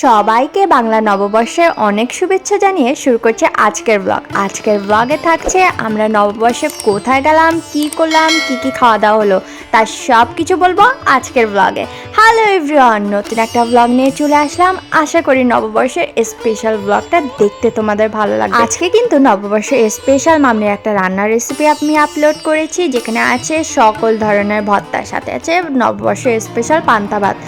সবাইকে বাংলা নববর্ষের অনেক শুভেচ্ছা জানিয়ে শুরু করছে আজকের ব্লগ আজকের ব্লগে থাকছে আমরা নববর্ষে কোথায় গেলাম, কি করলাম, কি কি খাওয়া দাওয়া হলো, তার সব কিছু বলব আজকের ব্লগে হ্যালো এভরিওয়ান নতুন একটা ব্লগ নিয়ে চলে আসলাম। আশা করি নববর্ষের স্পেশাল ব্লগটা দেখতে তোমাদের ভালো লাগবে। আজকে কিন্তু নববর্ষের স্পেশাল মামনির একটা রান্নার রেসিপি আমি আপলোড করেছি, যেখানে আছে সকল ধরনের ভর্তার সাথে আছে নববর্ষের স্পেশাল পান্তা ভাত।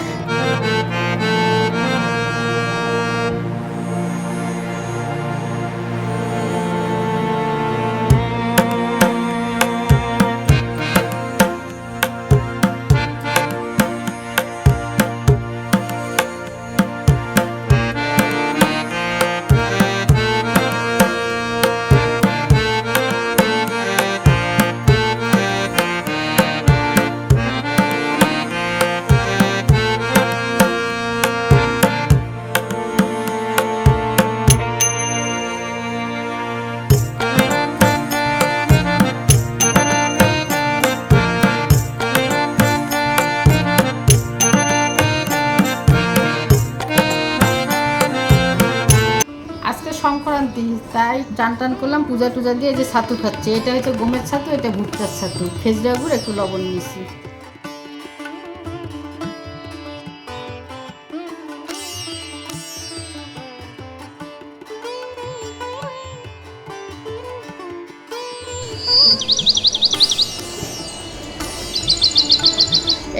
পূজা টুজা দিয়ে যে ছাতু খাচ্ছে, এটা হচ্ছে গমের ছাতু, এটা ভুট্টার ছাতু। খেজরা গুড়, একটু লবণ নিয়েছি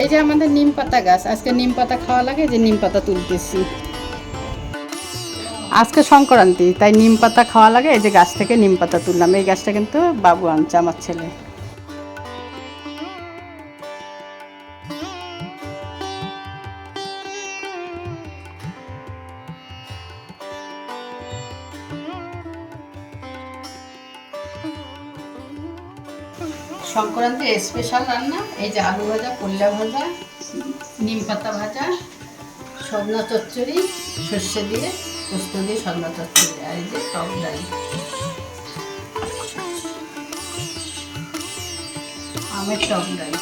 এই যে আমাদের নিম পাতা গাছ, আজকে নিম পাতা খাওয়া লাগে, যে নিম পাতা তুলতেছি। আজকে সংক্রান্তি, তাই নিম পাতা খাওয়া লাগে, এই যে গাছ থেকে নিম পাতা তুললাম। এই গাছটা কিন্তু বাবু আনছে, আমার ছেলে। সংক্রান্তি স্পেশাল রান্না, এই যে আলু ভাজা কল্যা ভাজা, নিম পাতা ভাজা সজনা চচ্চড়ি, সর্ষে দিয়ে। পোস্ত দিয়ে সজনা চচ্চড়ি আর এই যে টক ডাল আমের টক ডাল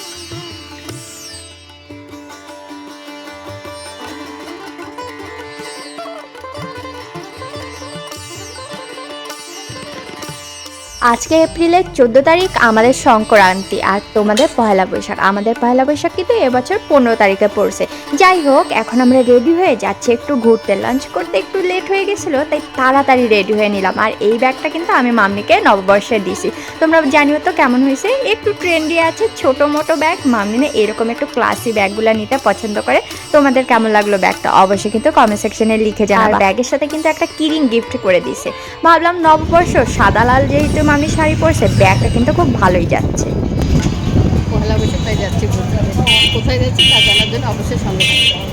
আজকে এপ্রিলের চোদ্দ তারিখ আমাদের সংক্রান্তি আর তোমাদের পয়লা বৈশাখ। আমাদের পয়লা বৈশাখ কিন্তু এবছর পনেরো তারিখে পড়ছে। যাই হোক, এখন আমরা রেডি হয়ে যাচ্ছি একটু ঘুরতে। লাঞ্চ করতে একটু লেট হয়ে গেছিল, তাই তাড়াতাড়ি রেডি হয়ে নিলাম। আর এই ব্যাগটা কিন্তু আমি মাম্মিকে নববর্ষে দিছি। তোমরা জানিও তো কেমন হয়েছে? একটু ট্রেন্ডি আছে, ছোট মোটো ব্যাগ মাম্মি না এরকম একটু ক্লাসি ব্যাগগুলো নিতে পছন্দ করে। তোমাদের কেমন লাগল ব্যাগটা অবশ্যই কিন্তু কমেন্ট সেকশনে লিখে যাও আর ব্যাগের সাথে কিন্তু একটা কিরিং গিফট করে দিছে। ভাবলাম নববর্ষ, সাদা লাল যেহেতু মামি শাড়ি পরছে, ব্যাগটা কিন্তু খুব ভালোই যাচ্ছে পয়লা বৈশাখ তাই যাচ্ছি কোথায় যাচ্ছি তা জানার জন্য অবশ্যই সঙ্গে থাকতে।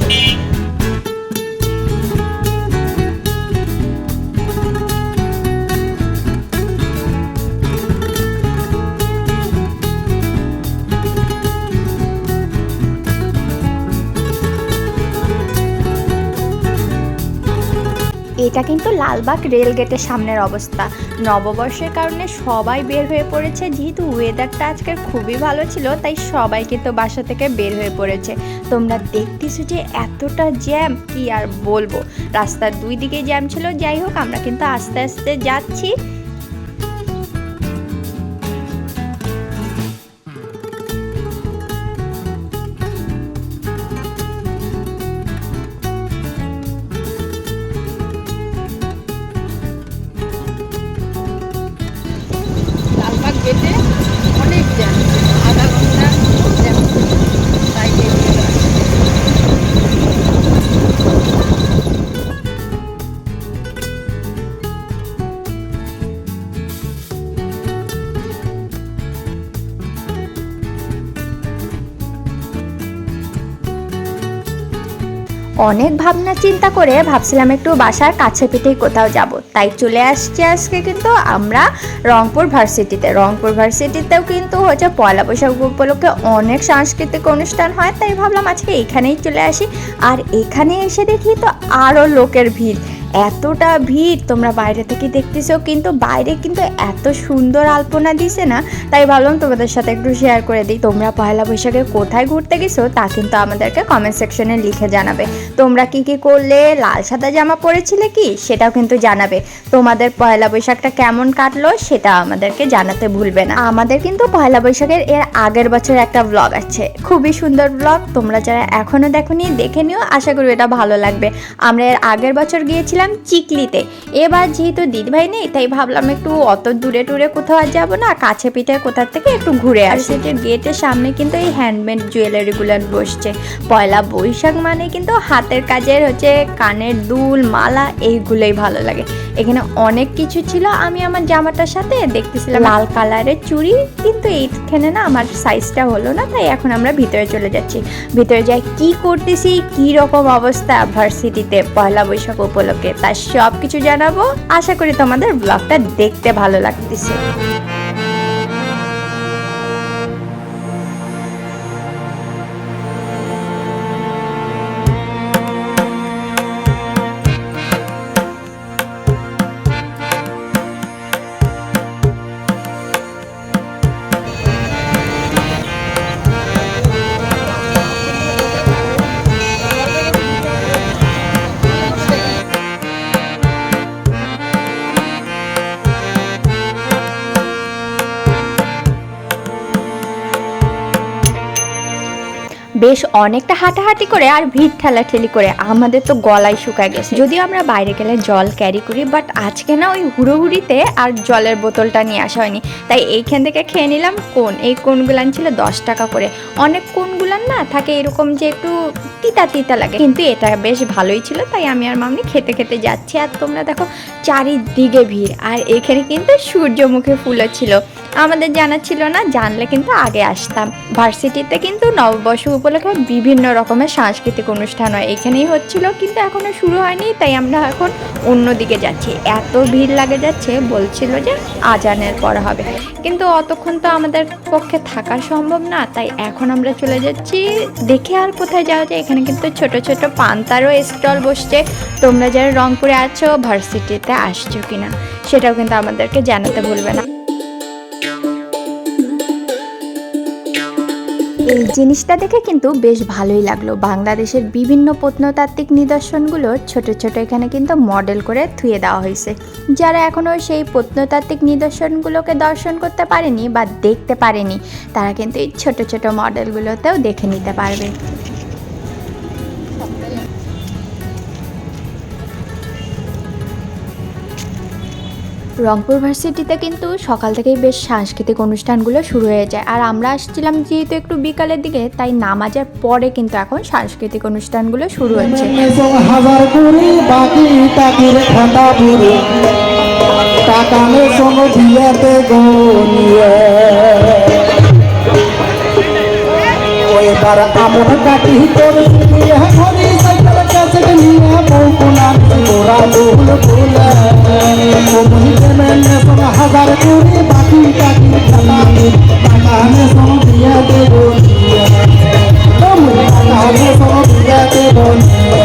এটা কিন্তু লালবাগ রেল গেটের সামনের অবস্থা। নববর্ষের কারণে সবাই বের হয়ে পড়েছে। যেহেতু ওয়েদারটা আজকের খুবই ভালো ছিল, তাই সবাই কিন্তু বাসা থেকে বের হয়ে পড়েছে। তোমরা দেখতেছো যে এতটা জ্যাম কি আর বলব? রাস্তার দুই দিকে জ্যাম ছিল। যাই হোক, আমরা কিন্তু আস্তে আস্তে যাচ্ছি। অনেক ভাবনা চিন্তা করে ভাবছিলাম একটু বাসার কাছে পিঠেই কোথাও যাব। তাই চলে আসছি আজকে কিন্তু আমরা রংপুর ভার্সিটিতে। রংপুর ভার্সিটিতেও কিন্তু হচ্ছে পয়লা বৈশাখ উপলক্ষে অনেক সাংস্কৃতিক অনুষ্ঠান হয়, তাই ভাবলাম আজকে এখানেই চলে আসি। আর এখানে এসে দেখি তো আরও লোকের ভিড়। এতটা ভিড় তোমরা বাইরে থেকে দেখতেছো, কিন্তু বাইরে কিন্তু এত সুন্দর আলপনা দিছে না, তাই ভাবলাম তোমাদের সাথে একটু শেয়ার করে দিই। তোমরা পয়লা বৈশাখে কোথায় ঘুরতে গেছো, তা কিন্তু আমাদেরকে কমেন্ট সেকশনে লিখে জানাবে। তোমরা কি কি করলে, লাল সাদা জামা পরেছিলে কি, সেটাও কিন্তু জানাবে। তোমাদের পয়লা বৈশাখটা কেমন কাটলো, সেটা আমাদেরকে জানাতে ভুলবে না। আমাদের কিন্তু পয়লা বৈশাখের এর আগের বছর একটা ব্লগ আছে। খুবই সুন্দর ব্লগ তোমরা যারা এখনও দেখোনি, দেখে নিও। আশা করি এটা ভালো লাগবে। আমরা এর আগের বছর গিয়েছিলাম চিকলিতে। এবার যেহেতু দিদিভাই নেই, তাই ভাবলাম একটু অত দূরে টুরে কোথাও আর যাব না, কাছে পিঠে কোথার থেকে একটু ঘুরে আসি। সেটার গেটের সামনে কিন্তু এই হ্যান্ডমেড জুয়েলারিগুলো বসছে। পয়লা বৈশাখ মানে কিন্তু হাতের কাজের হচ্ছে কানের দুল, মালা, এইগুলোই ভালো লাগে। এখানে অনেক কিছু ছিল, আমি আমার জামাটার সাথে দেখতেছিলাম লাল কালারের চুড়ি, কিন্তু এইখানে না আমার সাইজটা হলো না, তাই এখন আমরা ভিতরে চলে যাচ্ছি। ভিতরে যাই কি করতেছি, কি রকম অবস্থা ভার্সিটিতে পয়লা বৈশাখ উপলক্ষে। তার সব কিছু জানাব। আশা করি তোমাদের ব্লগটা দেখতে ভালো লাগতেছে। বেশ অনেকটা হাঁটাহাঁটি করে আর ভিড় ঠেলাঠেলি করে। আমাদের তো গলায় শুকায় গেছে। যদিও আমরা বাইরে গেলে জল ক্যারি করি বাট আজকে না ওই হুড়োহুড়িতে আর জলের বোতলটা নিয়ে আসা হয়নি। তাই এইখান থেকে খেয়ে নিলাম কোন? এই কোনগুলান ছিল দশ টাকা করে। অনেক কোনগুলান না থাকে এরকম যে একটু তিতা তিতা লাগে। কিন্তু এটা বেশ ভালোই ছিল, তাই আমি আর মামনি খেতে খেতে যাচ্ছি। আর তোমরা দেখো চারিদিকে ভিড়। আর এখানে কিন্তু সূর্যমুখী ফুলও ছিল। আমাদের জানা ছিল না, জানলে কিন্তু আগে আসতাম। ভার্সিটিতে কিন্তু নববর্ষ উপলক্ষে বিভিন্ন রকমের সাংস্কৃতিক অনুষ্ঠান হয়। এখানেই হচ্ছিল, কিন্তু এখনও শুরু হয়নি, তাই আমরা এখন অন্যদিকে যাচ্ছি। এত ভিড় লাগে যাচ্ছে, বলছিল যে আজানের পর হবে। কিন্তু অতক্ষণ তো আমাদের পক্ষে থাকা সম্ভব না, তাই এখন আমরা চলে যাচ্ছি। দেখে আর কোথায় যাওয়া যায়। এখানে কিন্তু ছোট ছোট পান্তারও স্টল বসছে। তোমরা যারা রংপুরে আছো ভার্সিটিতে আসছো কিনা, সেটাও কিন্তু আমাদেরকে জানাতে ভুলবে না। এই জিনিসটা দেখে কিন্তু বেশ ভালোই লাগল। বাংলাদেশের বিভিন্ন প্রত্নতাত্ত্বিক নিদর্শনগুলো ছোট ছোট এখানে কিন্তু মডেল করে থুয়ে দেওয়া হয়েছে। যারা এখনও সেই প্রত্নতাত্ত্বিক নিদর্শনগুলোকে দর্শন করতে পারেনি বা দেখতে পারেনি, তারা কিন্তু এই ছোট ছোট মডেলগুলোতেও দেখে নিতে পারবে। রংপুর ভার্সিটিতে কিন্তু সকাল থেকেই বেশ সাংস্কৃতিক অনুষ্ঠানগুলো শুরু হয়ে যায়। আর আমরা আসছিলাম যেহেতু একটু বিকালের দিকে, তাই নামাজের পরে কিন্তু এখন সাংস্কৃতিক অনুষ্ঠানগুলো শুরু হচ্ছে। আমন কাটি তোর দিয়ে ঘরি সাইকেল কাছে নিয়ে বউকুনা তোরা দুল ফুলে কমুনিতে মেসং হাজার কুড়ি বাকি টাকির খাতা পুরি টাকা মেসং দিয়াতে গনিয়ে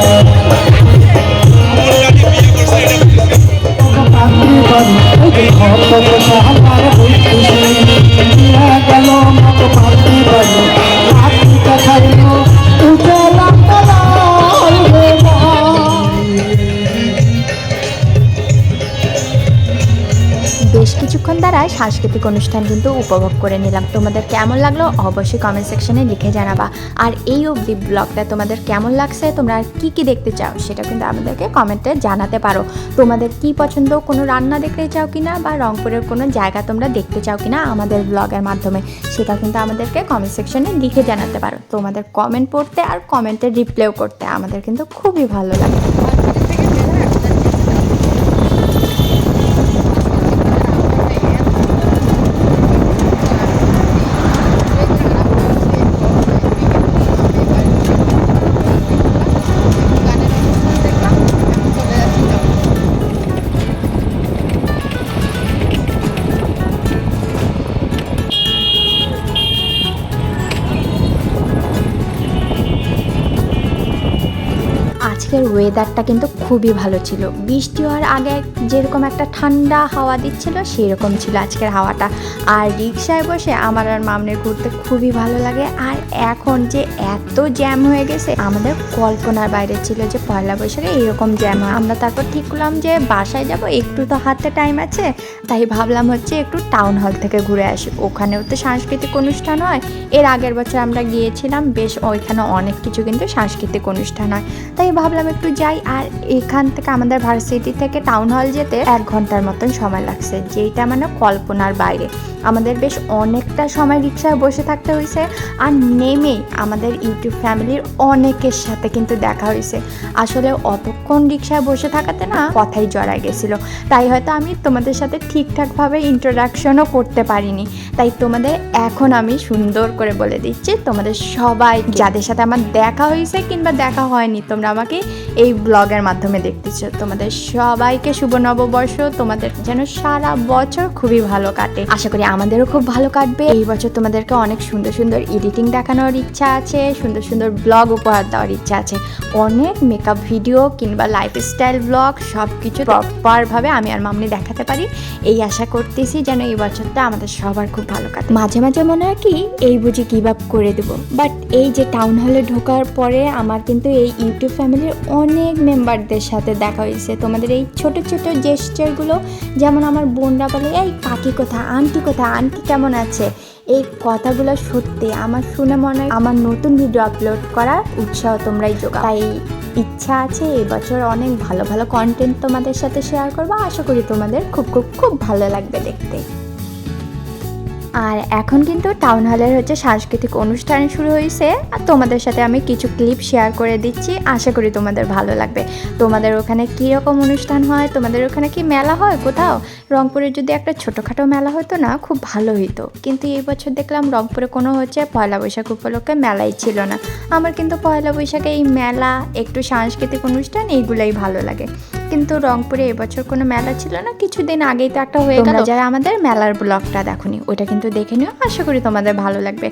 বেশ কিছুক্ষণ দ্বারা সাংস্কৃতিক অনুষ্ঠান কিন্তু উপভোগ করে নিলাম। তোমাদের কেমন লাগল অবশ্যই কমেন্ট সেকশনে লিখে জানাবা। আর এই অবধি ব্লগটা তোমাদের কেমন লাগছে? তোমরা আর কী কী দেখতে চাও সেটা কিন্তু আমাদেরকে কমেন্টে জানাতে পারো। তোমাদের কি পছন্দ? কোনো রান্না দেখতে চাও কিনা? বা রংপুরের কোনো জায়গা তোমরা দেখতে চাও কিনা আমাদের ব্লগের মাধ্যমে? সেটা কিন্তু আমাদেরকে কমেন্ট সেকশনে লিখে জানাতে পারো। তোমাদের কমেন্ট পড়তে আর কমেন্টের রিপ্লাইও করতে আমাদের কিন্তু খুবই ভালো লাগে। আজকের ওয়েদারটা কিন্তু খুবই ভালো ছিল। বৃষ্টি হওয়ার আগে যেরকম একটা ঠান্ডা হাওয়া দিচ্ছিল, সেরকম ছিল আজকের হাওয়াটা। আর রিক্সায় বসে আমার আর মামনের ঘুরতে খুবই ভালো লাগে। আর এখন যে এত জ্যাম হয়ে গেছে, আমাদের কল্পনার বাইরে ছিল যে পয়লা বৈশাখে এরকম জ্যাম হয়। আমরা তারপর ঠিক করলাম যে বাসায় যাব, একটু তো হাতে টাইম আছে। তাই ভাবলাম হচ্ছে একটু টাউন হল থেকে ঘুরে আসি। ওখানেও তো সাংস্কৃতিক অনুষ্ঠান হয়। এর আগের বছর আমরা গিয়েছিলাম, বেশ ওইখানে অনেক কিছু কিন্তু সাংস্কৃতিক অনুষ্ঠান হয়। তাই ভাবলাম একটু যাই, আর এখান থেকে আমাদের ভার্সিটি থেকে টাউন হল যেতে এক ঘণ্টার মতন সময় লাগছে যেটা মানে কল্পনার বাইরে। আমাদের বেশ অনেকটা সময় রিক্সায় বসে থাকতে হয়েছে, আর নেমেই আমাদের ইউটিউব ফ্যামিলির অনেকের সাথে কিন্তু দেখা হয়েছে। আসলে অতক্ষণ রিক্সায় বসে থাকাতে না কথাই জড়ায় গেছিল। তাই হয়তো আমি তোমাদের সাথে ঠিকঠাকভাবে ইন্ট্রোডাকশনও করতে পারিনি। তাই তোমাদের এখন আমি সুন্দর করে বলে দিচ্ছি, তোমাদের সবাই যাদের সাথে আমার দেখা হয়েছে কিংবা দেখা হয়নি, তোমরা আমাকে এই ব্লগের মাধ্যমে দেখতেছ। তোমাদের সবাইকে শুভ নববর্ষ, তোমাদের যেন সারা বছর খুবই ভালো কাটে। আশা করি আমাদেরও খুব ভালো কাটবে। এই বছর তোমাদেরকে অনেক সুন্দর সুন্দর এডিটিং দেখানোর ইচ্ছা আছে, সুন্দর সুন্দর ব্লগ উপহার দেওয়ার ইচ্ছা আছে। অনেক মেকআপ ভিডিও কিংবা লাইফস্টাইল ব্লগ সব কিছু প্রপারভাবে আমি আর মামনি দেখাতে পারি। এই আশা করতেছি যেন এই বছরটা আমাদের সবার খুব ভালো কাটে মাঝে মাঝে মনে হয় কি, এই বুঝি গিভ আপ করে দেবো। বাট এই যে টাউন হলে ঢোকার পরে আমার কিন্তু এই ইউটিউব ফ্যামিলির অনেক মেম্বারদের সাথে দেখা হয়েছে। তোমাদের এই ছোট ছোট জেস্টারগুলো যেমন আমার বোনরা বলে, এই কাকি কোথা? আন্টি কোথা? আন্টি কেমন আছে? এই কথাগুলো সত্যি আমার শুনে মনে হয় আমার নতুন ভিডিও আপলোড করার উৎসাহ তোমরাই যোগা তাই ইচ্ছা আছে এবছর অনেক ভালো ভালো কন্টেন্ট তোমাদের সাথে শেয়ার করব। আশা করি তোমাদের খুব খুব খুব ভালো লাগবে দেখতে। আর এখন কিন্তু টাউন হলের হচ্ছে সাংস্কৃতিক অনুষ্ঠান শুরু হয়েছে। আর তোমাদের সাথে আমি কিছু ক্লিপ শেয়ার করে দিচ্ছি। আশা করি তোমাদের ভালো লাগবে। তোমাদের ওখানে কী রকম অনুষ্ঠান হয়? তোমাদের ওখানে কি মেলা হয় কোথাও? রংপুরে যদি একটা ছোটোখাটো মেলা হতো না, খুব ভালো হইতো। কিন্তু এই বছর দেখলাম রংপুরে কোনো হচ্ছে পয়লা বৈশাখ উপলক্ষে মেলাই ছিল না। আমার কিন্তু পয়লা বৈশাখে এই মেলা, একটু সাংস্কৃতিক অনুষ্ঠান, এইগুলাই ভালো লাগে। কিন্তু রংপুরে এবছর কোনো মেলা ছিল না। কিছুদিন আগেই তো একটা হয়ে গেল। যারা আমাদের মেলার ব্লগটা দেখোনি ওটা কিন্তু দেখে নিও। আশা করি তোমাদের ভালো লাগবে।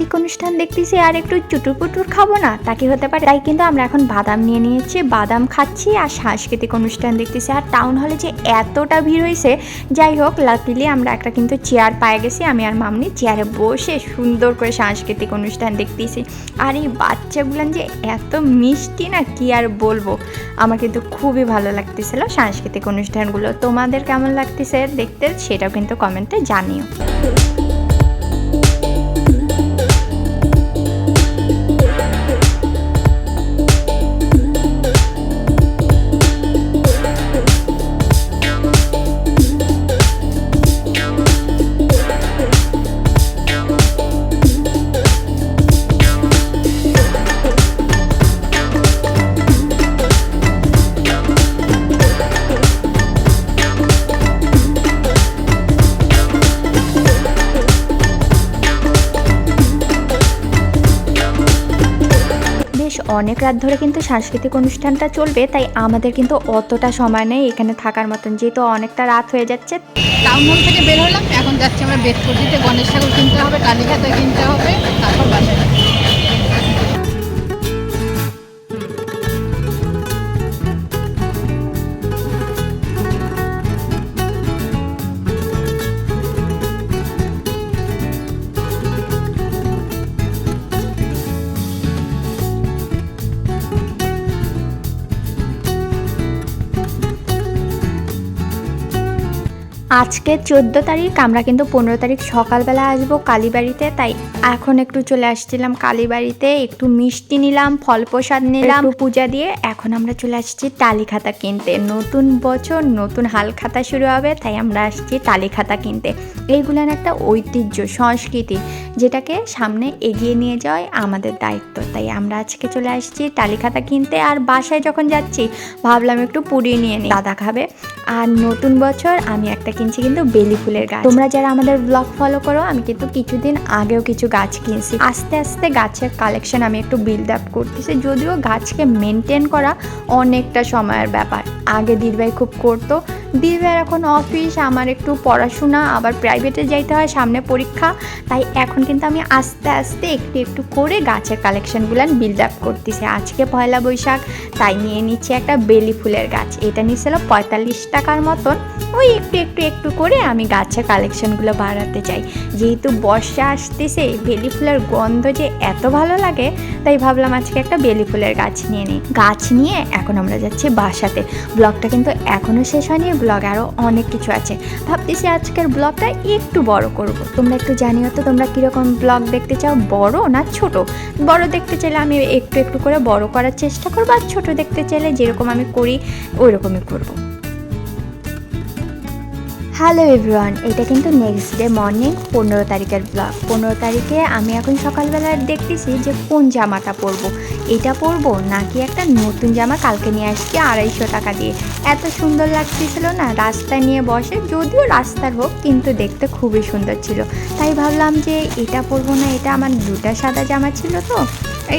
সাংস্কৃতিক অনুষ্ঠান দেখতেছি আর একটু চুটুর পুটুর খাব না, তা কি হতে পারে? তাই কিন্তু আমরা এখন বাদাম নিয়ে নিয়েছি, বাদাম খাচ্ছি আর সাংস্কৃতিক অনুষ্ঠান দেখতেছি। আর টাউন হলে যে এতটা ভিড় হয়েছে, যাই হোক লাকিলি আমরা একটা কিন্তু চেয়ার পায়ে গেছি, আমি আর মামনি চেয়ারে বসে সুন্দর করে সাংস্কৃতিক অনুষ্ঠান দেখতেছি। আর এই বাচ্চাগুলান যে এত মিষ্টি না, কি আর বলব? আমার কিন্তু খুবই ভালো লাগতেছিল সাংস্কৃতিক অনুষ্ঠানগুলো। তোমাদের কেমন লাগতেছে দেখতে, সেটাও কিন্তু কমেন্টে জানিও। অনেক রাত ধরে কিন্তু সাংস্কৃতিক অনুষ্ঠানটা চলবে, তাই আমাদের কিন্তু অতটা সময় নেই এখানে থাকার মতন। যেহেতু অনেকটা রাত হয়ে যাচ্ছে। টাউন থেকে বের হলাম, এখন যাচ্ছি আমরা বেদপট্টিতে গণেশ ঠাকুর কিনতে হবে, কালীঘাটা কিনতে হবে, তারপর বাসায় আজকে চোদ্দ তারিখ আমরা কিন্তু পনেরো তারিখ সকালবেলা আসব কালীবাড়িতে তাই এখন একটু চলে আসছিলাম কালীবাড়িতে একটু মিষ্টি নিলাম ফল প্রসাদ নিলাম পূজা দিয়ে এখন আমরা চলে আসছি টালি খাতা কিনতে। নতুন বছর নতুন হাল খাতা শুরু হবে তাই আমরা আসছি টালি খাতা কিনতে। এইগুলো একটা ঐতিহ্য সংস্কৃতি যেটাকে সামনে এগিয়ে নিয়ে যাওয়াই আমাদের দায়িত্ব। তাই আমরা আজকে চলে আসছি টালি খাতা কিনতে আর বাসায় যখন যাচ্ছি ভাবলাম একটু পুরি নিয়ে নিই। দাদা খাবে আর নতুন বছর আমি একটা কিনছি কিন্তু বেলি ফুলের গাছ। তোমরা যারা আমাদের ব্লগ ফলো করো, আমি কিন্তু কিছুদিন আগেও কিছু গাছ কিনছি। আস্তে আস্তে গাছের কালেকশন আমি একটু বিল্ড আপ করতেছি, যদিও গাছকে মেনটেন করা অনেকটা সময়ের ব্যাপার। আগে দিদিভাই খুব করতো। দিদিভাইয়ের এখন অফিস আমার একটু পড়াশোনা, আবার প্রাইভেটে যাইতে হয়, সামনে পরীক্ষা। তাই এখন কিন্তু আমি আস্তে আস্তে একটু একটু করে গাছের কালেকশনগুলো বিল্ড আপ করতেছি। আজকে পয়লা বৈশাখ, তাই নিয়ে নিচ্ছে একটা বেলি ফুলের গাছ। এটা নিয়েছিল পঁয়তাল্লিশ টাকার মতন। ওই একটু একটু একটু করে আমি গাছের কালেকশনগুলো বাড়াতে চাই। যেহেতু বর্ষা আসতেছে, বেলি ফুলের গন্ধ যে এত ভালো লাগে, তাই ভাবলাম আজকে একটা বেলি ফুলের গাছ নিয়ে নিই। গাছ নিয়ে এখন আমরা যাচ্ছি বাসাতে। ব্লগটা কিন্তু এখনও শেষ হয়নি, ব্লগ আরও অনেক কিছু আছে। ভাবতেছি আজকের ব্লগটা একটু বড় করব। তোমরা একটু জানিও তো তোমরা কীরকম ব্লগ দেখতে চাও, বড় না ছোট? বড় দেখতে চাইলে আমি একটু একটু করে বড় করার চেষ্টা করব, আর ছোট দেখতে চাইলে যেরকম আমি করি ওই রকমই করব। হ্যালো এভরিওয়ান এটা কিন্তু নেক্সট ডে মর্নিং পনেরো তারিখের ব্লগ পনেরো তারিখে আমি এখন সকালবেলা দেখতেছি যে কোন জামাটা পরবো। এটা পরবো নাকি একটা নতুন জামা কালকে নিয়ে আসছি আড়াইশো টাকা দিয়ে। এত সুন্দর লাগতেছিল না, রাস্তায় নিয়ে বসে, যদিও রাস্তার হোক, কিন্তু দেখতে খুবই সুন্দর ছিল। তাই ভাবলাম যে এটা পরবো না, এটা আমার দুটা সাদা জামা ছিল তো।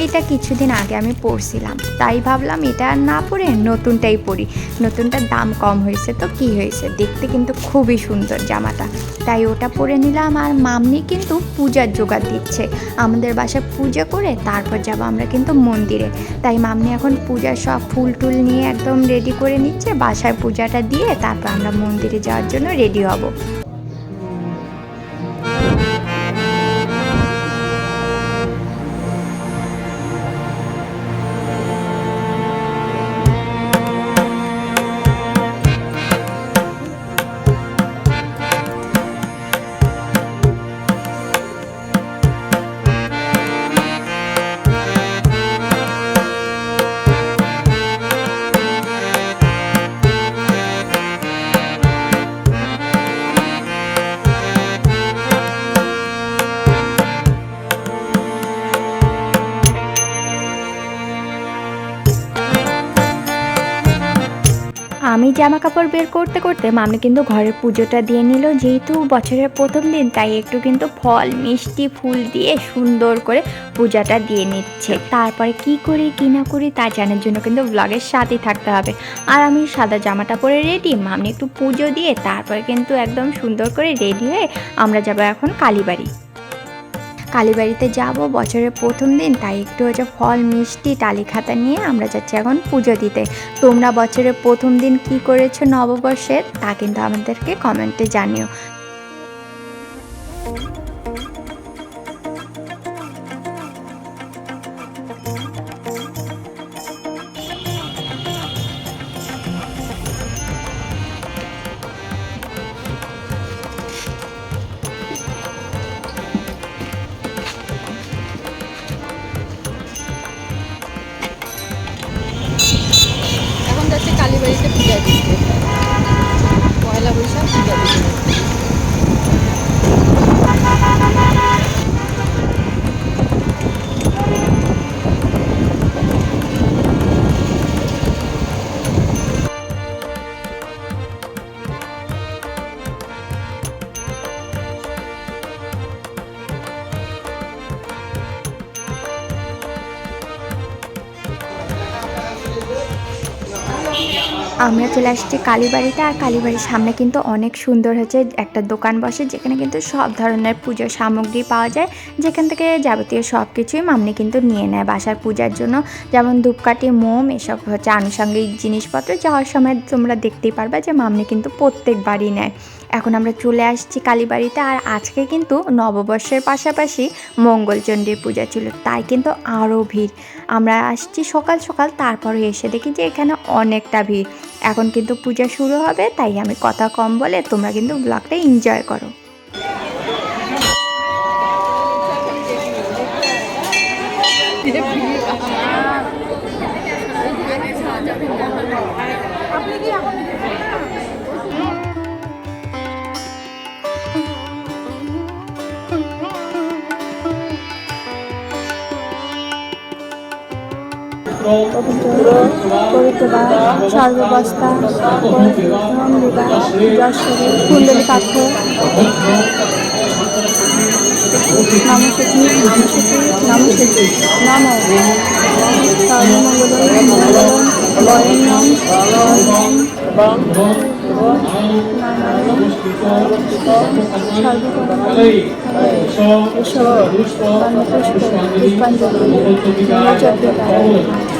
এইটা কিছুদিন আগে আমি পরছিলাম। তাই ভাবলাম এটা আর না পরে নতুনটাই পরি। নতুনটার দাম কম হয়েছে তো কি হয়েছে? দেখতে কিন্তু খুবই সুন্দর জামাটা। তাই ওটা পরে নিলাম আর মামনি কিন্তু পূজার জোগাড় দিচ্ছে। আমাদের বাসায় পূজা করে তারপর যাব আমরা কিন্তু মন্দিরে। তাই মামনি এখন পূজার সব ফুল টুল নিয়ে একদম রেডি করে নিচ্ছে। বাসায় পূজাটা দিয়ে তারপর আমরা মন্দিরে যাওয়ার জন্য রেডি হব। জামা কাপড় বের করতে করতে মামি কিন্তু ঘরের পুজোটা দিয়ে নিল। যেহেতু বছরের প্রথম দিন, তাই একটু কিন্তু ফল, মিষ্টি, ফুল দিয়ে সুন্দর করে পূজাটা দিয়ে নিচ্ছে। তারপরে কি করি, কি না করি, তা জানার জন্য কিন্তু ব্লগের সাথেই থাকতে হবে। আর আমি সাদা জামাটা পরে রেডি মামনি একটু পুজো দিয়ে তারপরে কিন্তু একদম সুন্দর করে রেডি হয়ে আমরা যাব এখন কালীবাড়ি। কালীবাড়িতে যাব, বছরের প্রথম দিন, তাই একটু হচ্ছে ফল, মিষ্টি, টালি খাতা নিয়ে আমরা যাচ্ছি এখন পুজো দিতে। তোমরা বছরের প্রথম দিন কি করেছ নববর্ষের, তা কিন্তু আমাদেরকে কমেন্টে জানিও। চলে আসছি কালীবাড়িতে, আর কালীবাড়ির সামনে কিন্তু অনেক সুন্দর হচ্ছে একটা দোকান বসে, যেখানে কিন্তু সব ধরনের পুজোর সামগ্রী পাওয়া যায়। যেখান থেকে যাবতীয় সব কিছুই মামনি কিন্তু নিয়ে নেয় বাসার পূজার জন্য। যেমন ধূপকাঠি, মোম, এসব হচ্ছে আনুষঙ্গিক জিনিসপত্র। যাওয়ার সময় তোমরা দেখতেই পারবে যে মামনি কিন্তু প্রত্যেকবারই নেয়। এখন আমরা চলে আসছি কালীবাড়িতে আর আজকে কিন্তু নববর্ষের পাশাপাশি মঙ্গলচণ্ডীর পূজা ছিল, তাই কিন্তু আরও ভিড়। আমরা আসছি সকাল সকাল, তারপরে এসে দেখি যে এখানে অনেকটা ভিড়। এখন কিন্তু পূজা শুরু হবে, তাই আমি কথা কম বলে তোমরা কিন্তু ব্লগটা এনজয় করো। সর্ববস্তা যশোরী কুণ্ডলী পাত্র নমসূচি নমসূচি নমসূচি নম সর্বমঙ্গল মঙ্গলম বরণ্যম পুষ্পাঞ্জলি সবাইকে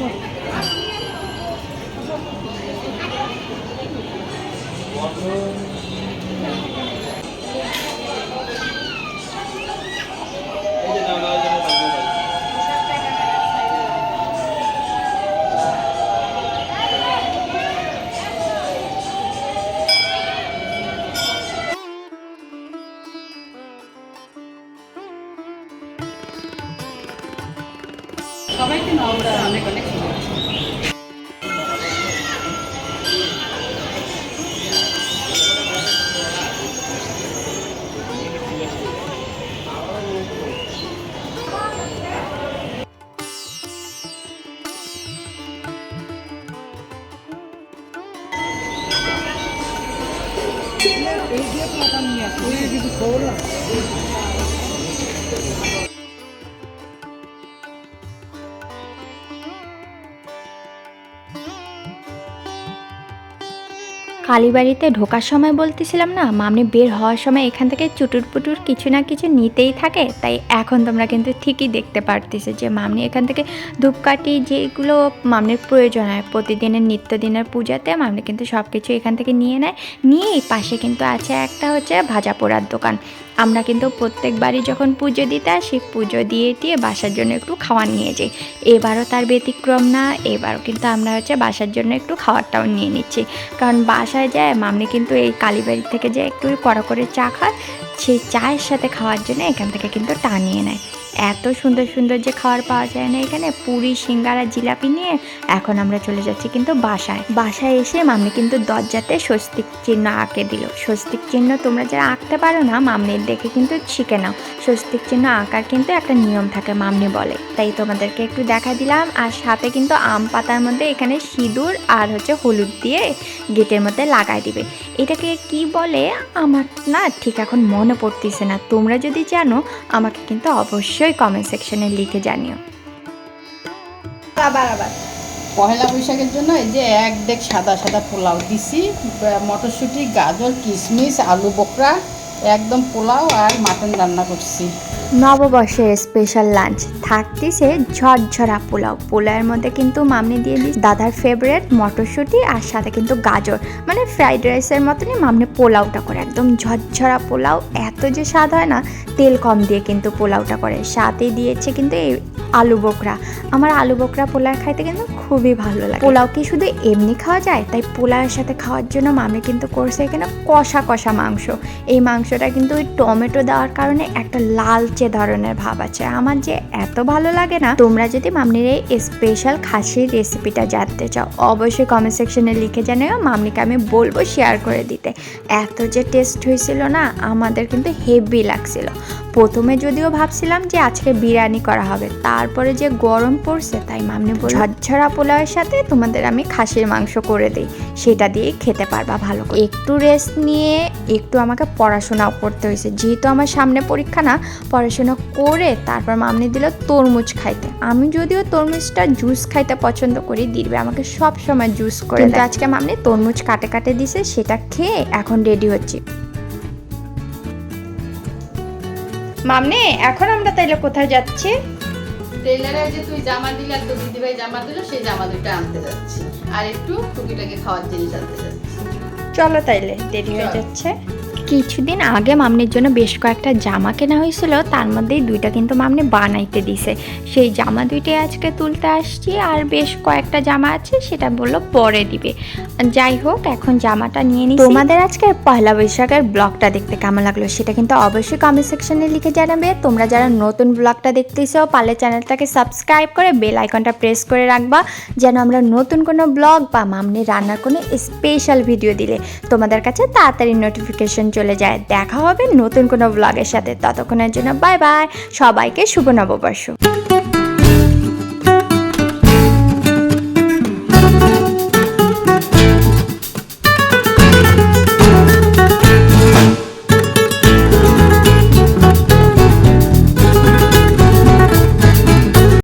Okay. Ele ia colocar minha coisa de cola. কালীবাড়িতে ঢোকার সময় বলতেছিলাম না, মামনি বের হওয়ার সময় এখান থেকে চুটুর পুটুর কিছু না কিছু নিতেই থাকে, তাই এখন তোমরা কিন্তু ঠিকই দেখতে পারতেছে যে মামনি এখান থেকে ধূপকাঠি যেগুলো মামনির প্রয়োজন হয়, প্রতিদিনের নিত্যদিনের পূজাতে মামনি কিন্তু সব কিছু এখান থেকে নিয়ে নেয়, নিয়েই পাশে কিন্তু আছে একটা হচ্ছে ভাজা পোড়ার দোকান। আমরা কিন্তু প্রত্যেকবারই যখন পুজো দিতে আসি, পুজো দিয়ে দিয়ে বাসার জন্য একটু খাওয়ার নিয়ে যাই। এবারও তার ব্যতিক্রম না, এবারও কিন্তু আমরা হচ্ছে বাসার জন্য একটু খাওয়ারটাও নিয়ে নিচ্ছি। কারণ বাসায় যায় মামনি কিন্তু এই কালীবাড়ি থেকে যে একটু কড়া করে চা খায়, সেই চায়ের সাথে খাওয়ার জন্য এখান থেকে কিন্তু টানিয়ে নেয়। এত সুন্দর সুন্দর যে খাবার পাওয়া যায় না এখানে, পুরি, সিঙ্গারা, জিলাপি নিয়ে এখন আমরা চলে যাচ্ছি কিন্তু বাসায়। বাসায় এসে মামনি কিন্তু দরজাতে স্বস্তিক চিহ্ন আঁকে দিল। স্বস্তিক চিহ্ন তোমরা যারা আঁকতে পারো না মামনির দেখে কিন্তু শিখে নাও। স্বস্তিক চিহ্ন আঁকার কিন্তু একটা নিয়ম থাকে মামনি বলে। তাই তোমাদেরকে একটু দেখা দিলাম, আর সাথে কিন্তু আম পাতার মধ্যে এখানে সিঁদুর আর হচ্ছে হলুদ দিয়ে গেটের মধ্যে লাগাই দিবে। এটাকে কি বলে? আমার না ঠিক এখন মনে পড়তেছে না। তোমরা যদি জানো, আমাকে কিন্তু অবশ্যই কমেন্ট সেকশনে লিখে জানিও। আবার আবার। পহেলা বৈশাখের জন্য এই যে এক দেখ সাদা সাদা পোলাও দিছি মটরশুঁটি গাজর কিশমিশ আলু বোকরা একদম পোলাও আর মাটন রান্না করছি। নববর্ষের স্পেশাল লাঞ্চ থাকতেছে ঝরঝরা পোলাও। পোলাওয়ের মধ্যে কিন্তু মামনি দিয়ে দিচ্ছে দাদার ফেভারেট মটরশুঁটি আর সাথে কিন্তু গাজর। মানে ফ্রাইড রাইসের মতনই মামনি পোলাওটা করে। একদম ঝরঝরা পোলাও। এত যে স্বাদ হয় না, তেল কম দিয়ে কিন্তু পোলাওটা করে। সাথে দিয়েছে কিন্তু এই আলু বোকরা। আমার আলু বোকরা পোলাও খাইতে কিন্তু খুবই ভালো লাগে। পোলাও কি শুধু এমনি খাওয়া যায়? তাই পোলাওয়ের সাথে খাওয়ার জন্য মামি কিন্তু করছে এখানে কষা কষা মাংস। এই মাংসটা কিন্তু ওই টমেটো দেওয়ার কারণে একটা লালচে ধরনের ভাব আছে। আমার যে এত ভালো লাগে না, তোমরা যদি মামনির এই স্পেশাল খাসির রেসিপিটা জানতে চাও, অবশ্যই কমেন্ট সেকশনে লিখে জানিও, মামনিকে আমি বলব শেয়ার করে দিতে। এত যে টেস্ট হয়েছিল না, আমাদের কিন্তু হেভি লাগছিল। প্রথমে যদিও ভাবছিলাম যে আজকে বিরিয়ানি করা হবে তারপরে যে গরম পড়ছে তাই মামনি বলল ঝরঝরা পোলাওয়ের সাথে তোমাদের আমি খাসির মাংস করে দিই সেটা দিয়ে খেতে পারবা ভালো করে। একটু রেস্ট নিয়ে একটু আমাকে পড়াশোনাও করতে হয়েছে যেহেতু আমার সামনে পরীক্ষা না পড়াশোনা করে তারপর মামনি দিল তরমুজ খাইতে। আমি যদিও তরমুজটা জুস খাইতে পছন্দ করি দিবে আমাকে সব সময় জুস করে আজকে মামনি তরমুজ কাটে কাটে দিছে সেটা খেয়ে এখন রেডি হচ্ছি। মামনি এখন আমরা তাইলে কোথায় যাচ্ছি? টেলারে যে তুই জামা দিলে আর তোর দিদিভাই জামা দিল সেই জামা দুটো আনতে যাচ্ছি। আর একটু টুকিটাকে খাওয়ার জিনিস আনতে যাচ্ছি। চলো তাইলে দেরি হয়ে যাচ্ছে। কিছুদিন আগে মামনির জন্য বেশ কয়েকটা জামা কেনা হয়েছিল, তার মধ্যেই দুইটা কিন্তু মামনি বানাইতে দিছে। সেই জামা দুইটি আজকে তুলতে আসছি আর বেশ কয়েকটা জামা আছে, সেটা বলল পরে দিবে। যাই হোক, এখন জামাটা নিয়ে নিই তোমাদের আজকে পয়লা বৈশাখের ব্লগটা দেখতে কেমন লাগল সেটা কিন্তু অবশ্যই কমেন্ট সেকশনে লিখে জানাবে। তোমরা যারা নতুন ব্লগটা দেখতেছো, পারলে চ্যানেলটাকে সাবস্ক্রাইব করে বেল আইকনটা প্রেস করে রাখবা, যেন আমরা নতুন কোনো ব্লগ বা মামনি রান্নার কোনো স্পেশাল ভিডিও দিলে তোমাদের কাছে তাড়াতাড়ি নোটিফিকেশন চলে যায়। দেখা হবে নতুন কোনো ব্লগের সাথে। ততক্ষণের জন্য বাই বাই সবাইকে শুভ নববর্ষ।